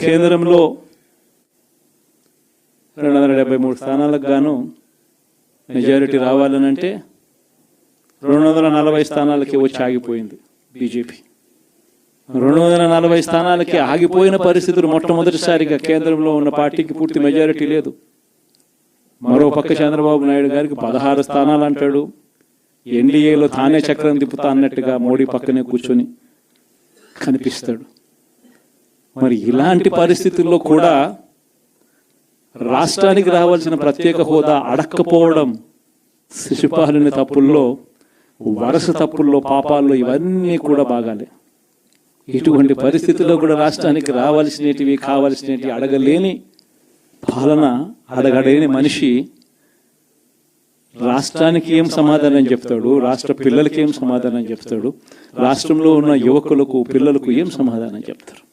కేంద్రంలో రెండు వందల డెబ్బై మూడు స్థానాలకు గాను మెజారిటీ రావాలనంటే రెండు వందల నలభై స్థానాలకి వచ్చి ఆగిపోయింది బీజేపీ. రెండు వందల నలభై స్థానాలకి ఆగిపోయిన పరిస్థితులు మొట్టమొదటిసారిగా కేంద్రంలో ఉన్న పార్టీకి పూర్తి మెజారిటీ లేదు. మరో పక్క చంద్రబాబు నాయుడు గారికి పదహారు స్థానాలు అంటాడు. ఎన్డీఏలో తానే చక్రం తిప్పుతా అన్నట్టుగా మోడీ పక్కనే కూర్చొని కనిపిస్తాడు. మరి ఇలాంటి పరిస్థితుల్లో కూడా రాష్ట్రానికి రావాల్సిన ప్రత్యేక హోదా అడక్కపోవడం శిశుపాలుని తప్పుల్లో వరుస తప్పుల్లో పాపాల్లో ఇవన్నీ కూడా బాగాలే. ఇటువంటి పరిస్థితుల్లో కూడా రాష్ట్రానికి రావాల్సినటివి కావాల్సినవి అడగలేని పాలన అడగలేని మనిషి రాష్ట్రానికి ఏం సమాధానం చెప్తాడు? రాష్ట్ర పిల్లలకి ఏం సమాధానం చెప్తాడు? రాష్ట్రంలో ఉన్న యువకులకు పిల్లలకు ఏం సమాధానం చెప్తారు?